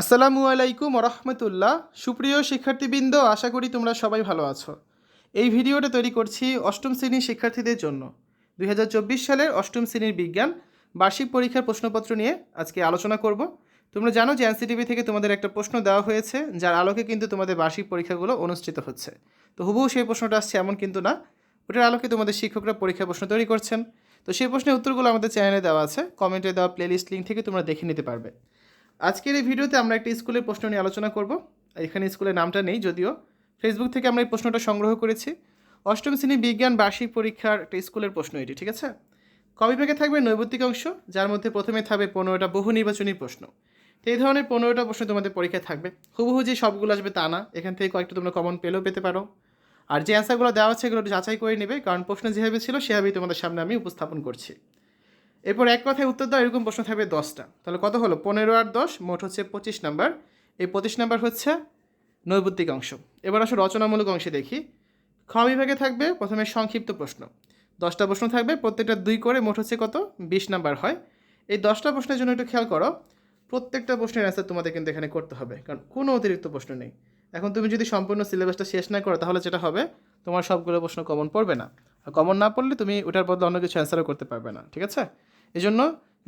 আসসালামু আলাইকুম রহমতুল্লাহ। সুপ্রিয় শিক্ষার্থীবৃন্দ, আশা করি তোমরা সবাই ভালো আছো। এই ভিডিওটা তৈরি করছি অষ্টম শ্রেণির শিক্ষার্থীদের জন্য। দুই হাজার চব্বিশ সালের অষ্টম শ্রেণির বিজ্ঞান, বার্ষিক পরীক্ষার প্রশ্নপত্র নিয়ে আজকে আলোচনা করব। তোমরা জানো যে এনসিটিভি থেকে তোমাদের একটা প্রশ্ন দেওয়া হয়েছে, যার আলোকে কিন্তু তোমাদের বার্ষিক পরীক্ষাগুলো অনুষ্ঠিত হচ্ছে। তো হুবহু সেই প্রশ্নটা আসছে এমন কিন্তু না। ওটার আলোকে তোমাদের শিক্ষকরা পরীক্ষা প্রশ্ন তৈরি করছেন। তো সেই প্রশ্নের উত্তরগুলো আমাদের চ্যানেলে দেওয়া আছে। কমেন্টে দেওয়া প্লেলিস্ট লিঙ্ক থেকে তোমরা দেখে নিতে পারবে। আজকের এই ভিডিওতে আমরা একটা স্কুলের প্রশ্ন নিয়ে আলোচনা করব। এখানে স্কুলের নামটা নেই যদিও। ফেসবুক থেকে আমরা এই প্রশ্নটা সংগ্রহ করেছি। অষ্টম শ্রেণি বিজ্ঞান বার্ষিক পরীক্ষার একটা স্কুলের প্রশ্ন এটি, ঠিক আছে? কবিভাগে থাকবে নৈবত্তিক অংশ, যার মধ্যে প্রথমে থাকবে পনেরোটা বহু নির্বাচনী প্রশ্ন। তো এই ধরনের পনেরোটা প্রশ্ন তোমাদের পরীক্ষায় থাকবে। হুবহু যে সবগুলো আসবে তা না। এখান থেকে কয়েকটা তোমরা কমন পেলেও পেতে পারো। আর যে অ্যান্সারগুলো দেওয়া আছে এগুলো যাচাই করে নেবে, কারণ প্রশ্ন যেভাবে ছিল সেভাবেই তোমাদের সামনে আমি উপস্থাপন করছি। এরপর এক কথায় উত্তর দাও, এরকম প্রশ্ন থাকবে দশটা। তাহলে কত হলো? পনেরো আর দশ, মোট হচ্ছে পঁচিশ নাম্বার। এই পঁচিশ নাম্বার হচ্ছে নৈবত্তিক অংশ। এবার আসো রচনামূলক অংশে দেখি। খ বিভাগে থাকবে প্রথমে সংক্ষিপ্ত প্রশ্ন। দশটা প্রশ্ন থাকবে, প্রত্যেকটা দুই করে মোট হচ্ছে কত? বিশ নাম্বার হয়। এই দশটা প্রশ্নের জন্য একটু খেয়াল করো। প্রত্যেকটা প্রশ্নের অ্যান্সার তোমাদের কিন্তু এখানে করতে হবে, কারণ কোনো অতিরিক্ত প্রশ্ন নেই। এখন তুমি যদি সম্পূর্ণ সিলেবাসটা শেষ না করো, তাহলে যেটা হবে? তোমার সবগুলো প্রশ্ন কমন পড়বে না। কমন না পড়লে তুমি ওটার বদলে অন্য কিছু অ্যান্সারও করতে পারবে না, ঠিক আছে? এই জন্য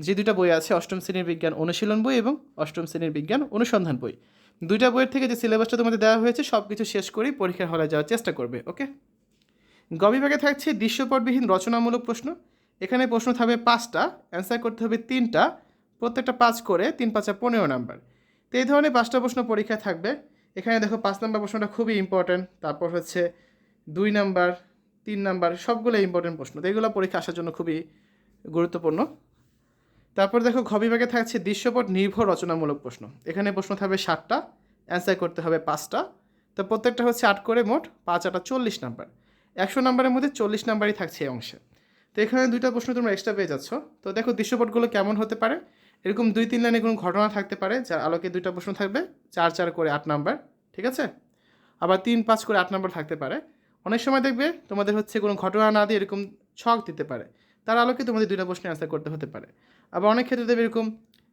যে দুইটা বই আছে, অষ্টম শ্রেণির বিজ্ঞান অনুশীলন বই এবং অষ্টম শ্রেণির বিজ্ঞান অনুসন্ধান বই। দুইটা বইয়ের থেকে যে সিলেবাসটা তোমাদের দেওয়া হয়েছে সব কিছু শেষ করেই পরীক্ষার হলে যাওয়ার চেষ্টা করবে ওকে গ বিভাগে থাকছে দৃশ্যপটবিহীন রচনামূলক প্রশ্ন। এখানে প্রশ্ন থাকবে পাঁচটা অ্যান্সার করতে হবে তিনটা, প্রত্যেকটা পাঁচ করে তিন পাঁচা পনেরো নাম্বার। তো এই ধরনের পাঁচটা প্রশ্ন পরীক্ষায় থাকবে। এখানে দেখো পাঁচ নাম্বার প্রশ্নটা খুবই ইম্পর্ট্যান্ট তারপর হচ্ছে দুই নাম্বার তিন নাম্বার সবগুলো ইম্পর্টেন্ট প্রশ্ন। তো এগুলো পরীক্ষা আসার জন্য খুবই গুরুত্বপূর্ণ। তারপর দেখো, ঘ বিভাগে থাকছে দৃশ্যপট নির্ভর রচনামূলক প্রশ্ন। এখানে প্রশ্ন থাকবে ষাটটা অ্যান্সার করতে হবে পাঁচটা। তো প্রত্যেকটা হচ্ছে আট করে মোট পাঁচ আটা চল্লিশ নাম্বার। একশো নাম্বারের মধ্যে চল্লিশ নাম্বারই থাকছে এই অংশে। তো এখানে দুইটা প্রশ্ন তোমরা এক্সট্রা পেয়ে যাচ্ছ। তো দেখো, দৃশ্যপটগুলো কেমন হতে পারে? এরকম দুই তিন লাইনে কোনো ঘটনা থাকতে পারে, যার আলোকে দুইটা প্রশ্ন থাকবে, চার চার করে আট নাম্বার, ঠিক আছে? আবার তিন পাঁচ করে আট নাম্বার থাকতে পারে। অনেক সময় দেখবে তোমাদের হচ্ছে কোনো ঘটনা না দিয়ে এরকম ছক দিতে পারে। তার আলোকে তোমাদের দুইটা প্রশ্নের অ্যান্সার করতে হতে পারে। আবার অনেক ক্ষেত্রে দেবে এরকম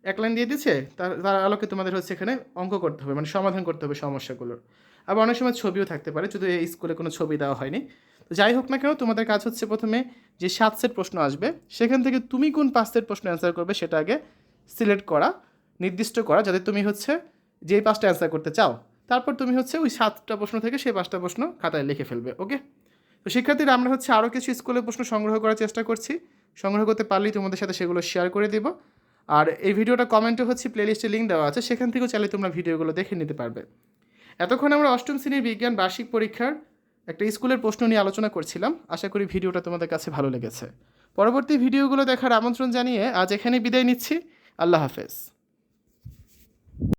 এক লাইন দিয়ে দিচ্ছে তার তার আলোকে তোমাদের হচ্ছে এখানে অঙ্ক করতে হবে মানে সমাধান করতে হবে সমস্যাগুলোর। আবার অনেক সময় ছবিও থাকতে পারে, যদি এই স্কুলে কোনো ছবি দেওয়া হয়নি। তো যাই হোক না কেন, তোমাদের কাজ হচ্ছে প্রথমে যে সাত সেট প্রশ্ন আসবে, সেখান থেকে তুমি কোন পাঁচ সেট প্রশ্ন অ্যান্সার করবে সেটা আগে সিলেক্ট করা, নির্দিষ্ট করা, যাতে তুমি হচ্ছে যেই পাঁচটা অ্যান্সার করতে চাও তারপর তুমি হচ্ছে ওই সাতটা প্রশ্ন থেকে সেই পাঁচটা প্রশ্ন খাতায় লিখে ফেলবে, ওকে? তো শিক্ষার্থীরা, আমরা হচ্ছে আরও কিছু স্কুলের প্রশ্ন সংগ্রহ করার চেষ্টা করছি। সংগ্রহ করতে পারলেই তোমাদের সাথে সেগুলো শেয়ার করে দেবো। আর এই ভিডিওটা কমেন্টে হচ্ছে প্লেলিস্টে লিঙ্ক দেওয়া আছে, সেখান থেকেও চাইলে তোমরা ভিডিওগুলো দেখে নিতে পারবে। এতক্ষণ আমরা অষ্টম শ্রেণির বিজ্ঞান বার্ষিক পরীক্ষার একটা স্কুলের প্রশ্ন নিয়ে আলোচনা করছিলাম। আশা করি ভিডিওটা তোমাদের কাছে ভালো লেগেছে। পরবর্তী ভিডিওগুলো দেখার আমন্ত্রণ জানিয়ে আজ এখানে বিদায় নিচ্ছি। আল্লাহ হাফেজ।